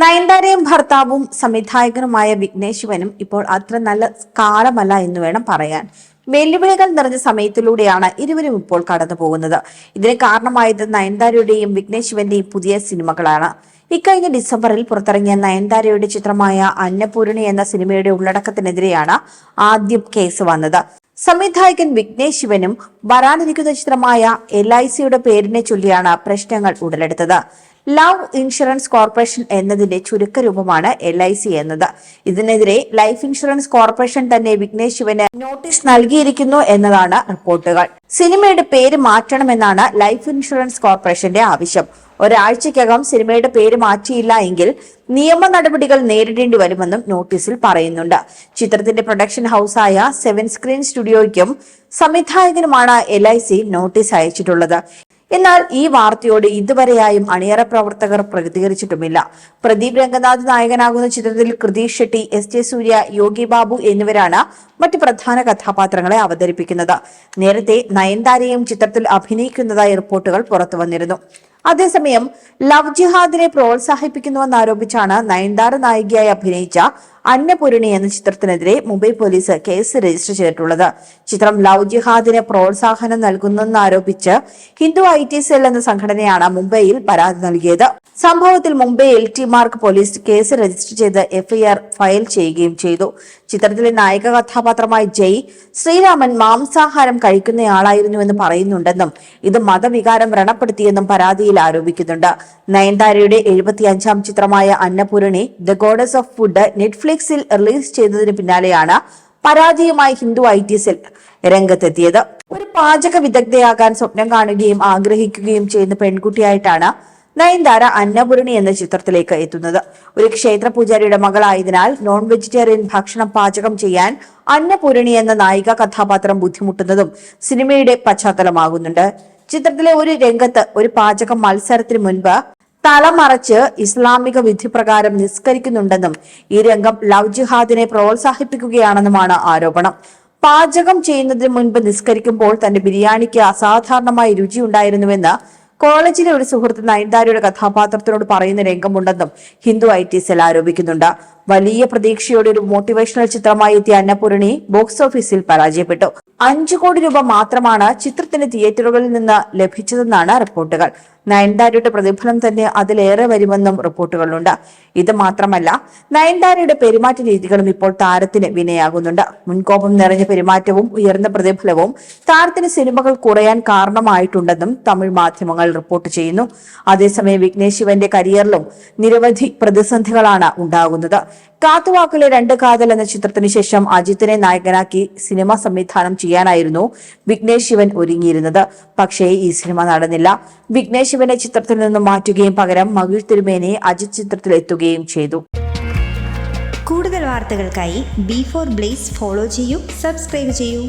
നയൻതാരയും ഭർത്താവും സംവിധായകനുമായ വിഘ്നേഷ് ശിവനും ഇപ്പോൾ അത്ര നല്ല കാലമല്ല എന്ന് വേണം പറയാൻ. വെല്ലുവിളികൾ നിറഞ്ഞ സമയത്തിലൂടെയാണ് ഇരുവരും ഇപ്പോൾ കടന്നു പോകുന്നത് ഇതിന് കാരണമായത് നയൻതാരയുടെയും വിഘ്നേഷ് ശിവന്റെയും പുതിയ സിനിമകളാണ്. ഇക്കഴിഞ്ഞ ഡിസംബറിൽ പുറത്തിറങ്ങിയ നയൻതാരയുടെ ചിത്രമായ അന്നപൂരണി എന്ന സിനിമയുടെ ഉള്ളടക്കത്തിനെതിരെയാണ് ആദ്യം കേസ് വന്നത്. സംവിധായകൻ വിഘ്നേഷ് ശിവനും വരാനിരിക്കുന്ന ചിത്രമായ എൽ ഐ സിയുടെ പേരിനെ ചൊല്ലിയാണ് പ്രശ്നങ്ങൾ ഉടലെടുത്തത്. ലവ് ഇൻഷുറൻസ് കോർപ്പറേഷൻ എന്നതിന്റെ ചുരുക്കരൂപമാണ് എൽ ഐ സി എന്നത്. ഇതിനെതിരെ ലൈഫ് ഇൻഷുറൻസ് കോർപ്പറേഷൻ തന്നെ വിഘ്നേഷ് ശിവന് നോട്ടീസ് നൽകിയിരിക്കുന്നു എന്നതാണ് റിപ്പോർട്ടുകൾ. സിനിമയുടെ പേര് മാറ്റണമെന്നാണ് ലൈഫ് ഇൻഷുറൻസ് കോർപ്പറേഷന്റെ ആവശ്യം. ഒരാഴ്ചയ്ക്കകം സിനിമയുടെ പേര് മാറ്റിയില്ല എങ്കിൽ നിയമ നടപടികൾ നേരിടേണ്ടി വരുമെന്നും നോട്ടീസിൽ പറയുന്നുണ്ട്. ചിത്രത്തിന്റെ പ്രൊഡക്ഷൻ ഹൌസായ സെവൻ സ്ക്രീൻ സ്റ്റുഡിയോയ്ക്കും സംവിധായകനുമാണ് എൽ ഐ സി നോട്ടീസ് അയച്ചിട്ടുള്ളത്. എന്നാൽ ഈ വാർത്തയോട് ഇതുവരെയായും അണിയറ പ്രവർത്തകർ പ്രതികരിച്ചിട്ടുമില്ല. പ്രദീപ് രംഗനാഥ് നായകനാകുന്ന ചിത്രത്തിൽ കൃതീഷ് ഷെട്ടി എസ് ജെ സൂര്യ യോഗി ബാബു എന്നിവരാണ് മറ്റ് പ്രധാന കഥാപാത്രങ്ങളെ അവതരിപ്പിക്കുന്നത്. നേരത്തെ നയൻതാരയും ചിത്രത്തിൽ അഭിനയിക്കുന്നതായി റിപ്പോർട്ടുകൾ പുറത്തുവന്നിരുന്നു. അതേസമയം ലവ് ജിഹാദിനെ പ്രോത്സാഹിപ്പിക്കുന്നുവെന്നാരോപിച്ചാണ് നയൻതാര നായികയായി അഭിനയിച്ച അന്നപൂരണി എന്ന ചിത്രത്തിനെതിരെ മുംബൈ പോലീസ് കേസ് രജിസ്റ്റർ ചെയ്തിട്ടുള്ളത്. ചിത്രം ലവ് ജിഹാദിന് പ്രോത്സാഹനം നൽകുന്നെന്നാരോപിച്ച് ഹിന്ദു ഐ ടി സെൽ എന്ന സംഘടനയാണ് മുംബൈയിൽ പരാതി നൽകിയത്. സംഭവത്തിൽ Mumbai L T Marg police case register ചെയ്ത് എഫ്ഐആർ ഫയൽ ചെയ്യുകയും ചെയ്തു. ചിത്രത്തിലെ നായക കഥാപാത്രമായ ജയ് ശ്രീരാമൻ മാംസാഹാരം കഴിക്കുന്നയാളായിരുന്നുവെന്ന് പറയുന്നുണ്ടെന്നും ഇത് മതവികാരം വ്രണപ്പെടുത്തിയെന്നും പരാതിയിൽ ആരോപിക്കുന്നുണ്ട്. നയൻതാരയുടെ എഴുപത്തിയഞ്ചാം ചിത്രമായ Annapoorani the goddess of food നെറ്റ്ഫ്ലിക്സിൽ release ചെയ്തതിന് പിന്നാലെയാണ് പരാതിയുമായി ഹിന്ദു ഐ ടി സെൽ രംഗത്തെത്തിയത്. ഒരു പാചക വിദഗ്ധയാകാൻ സ്വപ്നം കാണുകയും ആഗ്രഹിക്കുകയും ചെയ്യുന്ന പെൺകുട്ടിയായിട്ടാണ് നയൻതാര അന്നപൂരണി എന്ന ചിത്രത്തിലേക്ക് എത്തുന്നത്. ഒരു ക്ഷേത്ര പൂജാരിയുടെ മകളായതിനാൽ നോൺ വെജിറ്റേറിയൻ ഭക്ഷണം പാചകം ചെയ്യാൻ അന്നപൂരണി എന്ന നായിക കഥാപാത്രം ബുദ്ധിമുട്ടുന്നതും സിനിമയുടെ പശ്ചാത്തലമാകുന്നുണ്ട്. ചിത്രത്തിലെ ഒരു രംഗത്ത് ഒരു പാചക മത്സരത്തിന് മുൻപ് തലമറച്ച് ഇസ്ലാമിക വിധി പ്രകാരം നിസ്കരിക്കുന്നുണ്ടെന്നും ഈ രംഗം ലവ് ജിഹാദിനെ പ്രോത്സാഹിപ്പിക്കുകയാണെന്നുമാണ് ആരോപണം. പാചകം ചെയ്യുന്നതിന് മുൻപ് നിസ്കരിക്കുമ്പോൾ തന്റെ ബിരിയാണിക്ക് അസാധാരണമായ രുചി ഉണ്ടായിരുന്നുവെന്ന് കോളേജിലെ ഒരു സുഹൃത്ത് നയൻതാരയുടെ കഥാപാത്രത്തിനോട് പറയുന്ന രംഗമുണ്ടെന്നും ഹിന്ദു ഐ ടി സെൽ ആരോപിക്കുന്നുണ്ട്. വലിയ പ്രതീക്ഷയോടെ ഒരു മോട്ടിവേഷണൽ ചിത്രമായി എത്തിയ അന്നപൂരണി ബോക്സ് ഓഫീസിൽ പരാജയപ്പെട്ടു. അഞ്ചു കോടി രൂപ മാത്രമാണ് ചിത്രത്തിന് തിയേറ്ററുകളിൽ നിന്ന് ലഭിച്ചതെന്നാണ് റിപ്പോർട്ടുകൾ. നയൻതാരയുടെ പ്രതിഫലം തന്നെ അതിലേറെ വരുമെന്നും റിപ്പോർട്ടുകളുണ്ട്. ഇത് മാത്രമല്ല നയൻതാരയുടെ പെരുമാറ്റ രീതികളും ഇപ്പോൾ താരത്തിന് വിനയാകുന്നുണ്ട്. മുൻകോപം നിറഞ്ഞ പെരുമാറ്റവും ഉയർന്ന പ്രതിഫലവും താരത്തിന് സിനിമകൾ കുറയാൻ കാരണമായിട്ടുണ്ടെന്നും തമിഴ് മാധ്യമങ്ങൾ റിപ്പോർട്ട് ചെയ്യുന്നു. അതേസമയം വിഘ്നേഷ് ശിവന്റെ കരിയറിലും നിരവധി പ്രതിസന്ധികളാണ് ഉണ്ടാകുന്നത്. കാത്തുവാക്കിലെ രണ്ട് കാതൽ എന്ന ചിത്രത്തിന് ശേഷം അജിത്തിനെ നായകനാക്കി സിനിമ സംവിധാനം ചെയ്യാനായിരുന്നു വിഘ്നേഷ് ശിവൻ ഒരുങ്ങിയിരുന്നത്. പക്ഷേ ഈ സിനിമ നടന്നില്ല. വിഘ്നേഷ് ശിവനെ ചിത്രത്തിൽ നിന്നും മാറ്റുകയും പകരം മകീഷ് തിരുമേനെ അജിത് ചിത്രത്തിൽ എത്തുകയും ചെയ്തു. കൂടുതൽ വാർത്തകൾക്കായി ബി ഫോർ ബ്ലേസ് ഫോളോ ചെയ്യൂ സബ്സ്ക്രൈബ് ചെയ്യൂ.